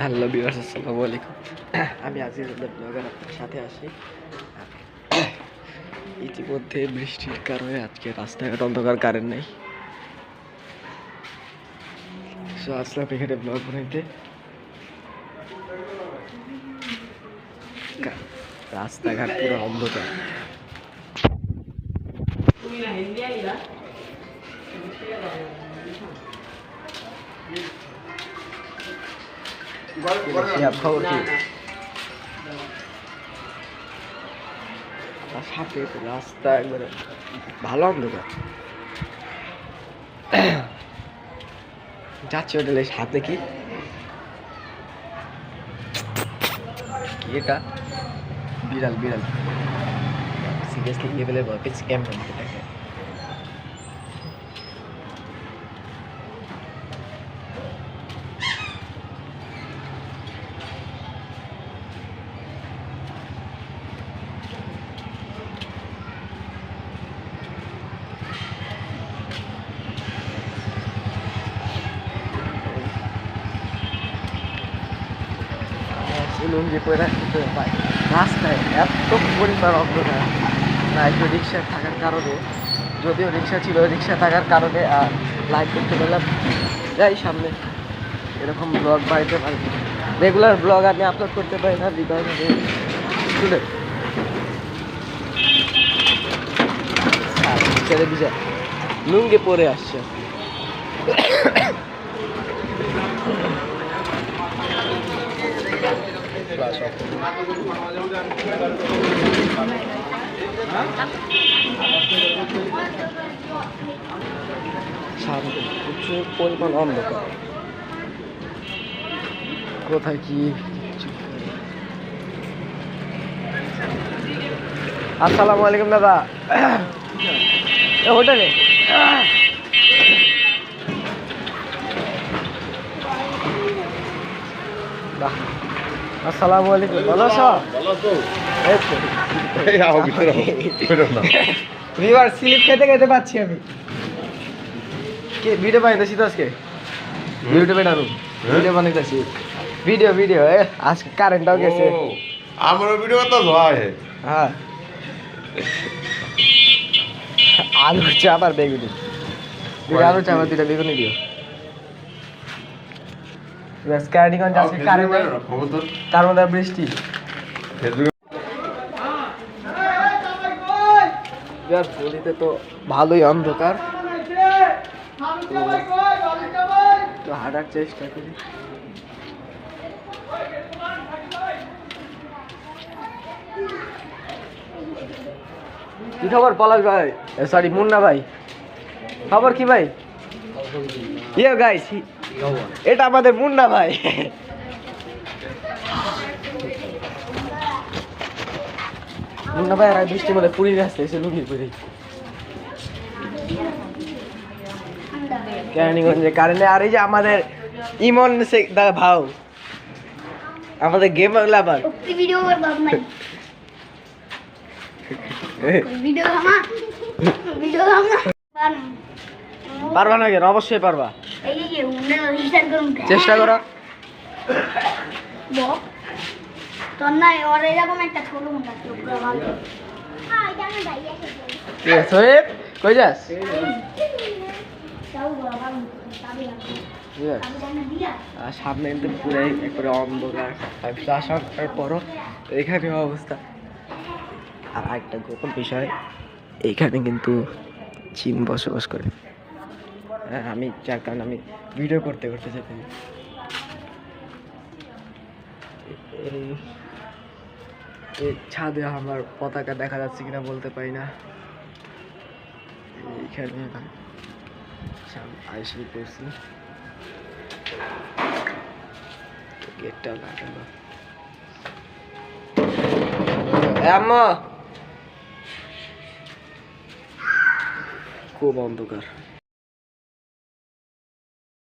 Hello বিভার্স আসসালামু আলাইকুম আমি আজিজুল্লাহ ব্লগার আপনার সাথে আসি ইতিমধ্যে বৃষ্টির কারণে আজকে রাস্তাঘাট অন্ধকার কারেন্ট নেই। সো আসলাম এখানে ব্লগ বানাইতে। রাস্তাঘাট পুরো অন্ধকার। খবর কি সাথে রাস্তা একবারে ভালো অন্ধকার যাচ্ছে ওটা লেস হাতে কি এটা বিড়াল বিড়াল সিরিয়াসলি লেভেলের ভয় স্ক্যাম এটাকে লুঙ্গি পরে রাখতে পাই রাস্তায় এত পরিমাণ অন্ধকার। একটু রিক্সা থাকার কারণে, যদিও রিক্সা ছিল, রিক্সা থাকার কারণে আর লাইট করতে পারলাম যাই, সামনে এরকম ব্লগ বাড়িতে পারি। রেগুলার ব্লগ আমি আপলোড করতে পারি না বিকজ স্টুডেন্ট দিছে লুঙ্গি পরে আসছে। প্রচুর পরিমাণ অন্ধকার কোথায় কি আসসালামু আলাইকুম দাদা হোটেলে আসসালামু আলাইকুম। ভালো আছো? এই তো। এই আও ভিতরে না। রিভার স্লিপ খেতে খেতে পাচ্ছি আমি। কে ভিডিও বানাইতেছি তো আজকে? ভিডিও বানানো ভিডিও বানাইতেছি। ভিডিও ভিডিও এ আজকে কারেন্টটাও গেছে। আমার ভিডিও তো হয়। হ্যাঁ। আলু চাপ আর বেগুনি। আলু চাপ আর দুটা বেগুনি দিও। এবার স্ক্যানিগঞ্জ আজকে কারেন্ট তোর তার মধ্যে বৃষ্টি। ফেসবুকে তো ভালোই অন্ধকার। তো হাঁটার চেষ্টা করি। কি খবর পলাশ ভাই? সরি মুন্না ভাই। খবর কি ভাই? ইয়ে গাইস এটা আমাদের মুন্না ভাই। মুন্না ভাই আর বৃষ্টি মানে পুরী আসতে এসে লুঙ্গি পুরি। কেরানীগঞ্জে কারণে আর এই যে আমাদের ইমন সে ভাও আমাদের গেম লাভার। পারবা না কেন অবশ্যই পারবা। চেষ্টা করো। একটা পুরো কই যাস? আর সামনে কিন্তু পুরাই একবারে অন্ধকার। আসার পরও এখানে অবস্থা। আর আরেকটা গোপন বিষয় এইখানে কিন্তু চীন বসবাস করে। আমি যার কারণে আমি ভিডিও করতে করতে যেতে এই ছাদে আমার পতাকা দেখা যাচ্ছে কিনা বলতে পারি না। এইখানে আইসি করছি লাগানো। খুব অন্ধকার।